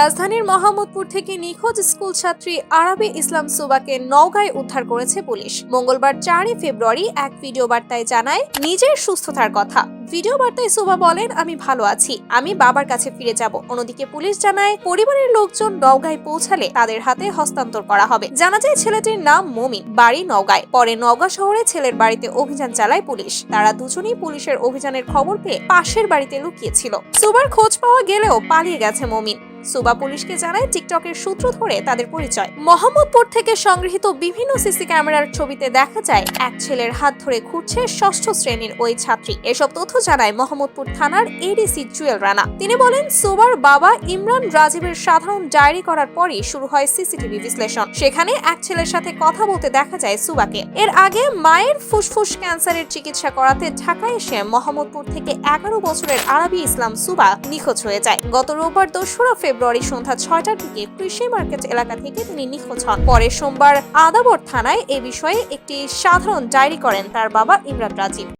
রাজধানীর মোহাম্মদপুর থেকে নিখোঁজ স্কুল ছাত্রী আরাবে ইসলাম সুবাকে নওগাঁয় উদ্ধার করেছে পুলিশ। মঙ্গলবার চারই ফেব্রুয়ারি এক ভিডিও বার্তায় জানায়, নিজের সুস্থতার কথা। ভিডিও বার্তায় সুবা বলেন, আমি ভালো আছি। আমি বাবার কাছে ফিরে যাব। অন্যদিকে পুলিশ জানায়, পরিবারের লোকজন নওগাঁয় পৌঁছালে তাদের হাতে হস্তান্তর করা হবে। জানা যায়, ছেলেটির নাম মমিন, বাড়ি নওগাঁয়। পরে নওগাঁ শহরে ছেলের বাড়িতে অভিযান চালায় পুলিশ। তারা দুজনেই পুলিশের অভিযানের খবর পেয়ে পাশের বাড়িতে লুকিয়েছিল। সুবার খোঁজ পাওয়া গেলেও পালিয়ে গেছে মমিন। সুবা পুলিশকে জানায়, টিকটকের সূত্র ধরে তাদের পরিচয়। মোহাম্মদপুর থেকে সংগৃহীত বিভিন্ন সিসি ক্যামেরার ছবিতে দেখা যায়, এক ছেলের হাত ধরে ঘুরছে ষষ্ঠ শ্রেণির ওই ছাত্রী। এসব তথ্য জানায় মোহাম্মদপুর থানার এডিসি জুয়েল রানা। তিনি বলেন, সুবার বাবা ইমরান রাজীবের সাধারণ ডায়েরি করার পরই শুরু হয় সিসিটিভি বিশ্লেষণ। সেখানে এক ছেলের সাথে কথা বলতে দেখা যায় সুবাকে। এর আগে মায়ের ফুসফুস ক্যান্সারের চিকিৎসা করাতে ঢাকায় এসে মোহাম্মদপুর থেকে এগারো বছরের আরবি ইসলাম সুবা নিখোঁজ হয়ে যায়। গত রোববার দোসরা ফেব্রুয়ারি সন্ধ্যা ছয়টার দিকে কৃষি মার্কেট এলাকা থেকে তিনি নিখোঁজ হন। পরে সোমবার আদাবর থানায় এ বিষয়ে একটি সাধারণ ডায়েরি করেন তার বাবা ইমরান রাজীব।